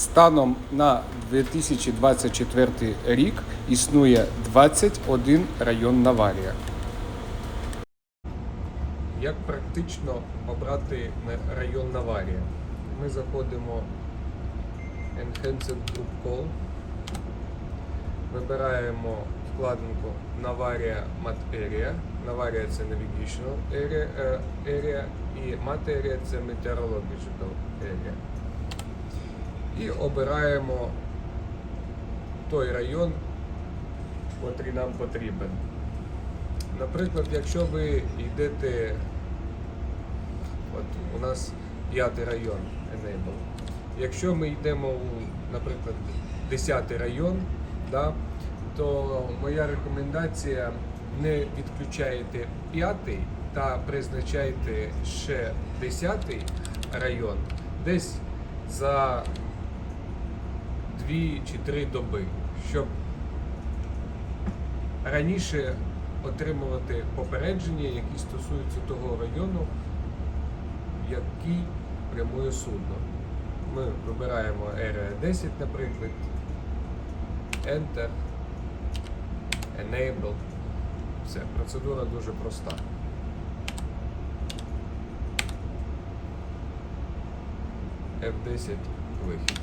Станом на 2024 рік існує 21 район Наварія. Як практично обрати район Наварія? Ми заходимо в Enhanced Group Call, вибираємо вкладинку Navaria Mat Area. Navaria це Navigational Area, area і Mat Area це Meteorological Area. І обираємо той район, котрий нам потрібен. Наприклад, якщо ви йдете, от у нас п'ятий район Enable. Якщо ми йдемо у, наприклад, 10 район, да, то моя рекомендація не відключаєте п'ятий та призначайте ще 10 район десь за 2 чи 3 доби, щоб раніше отримувати попередження, які стосуються того району, який прямує судно. Ми вибираємо Area 10, наприклад, Enter, Enable. Все, процедура дуже проста. F10 вихід.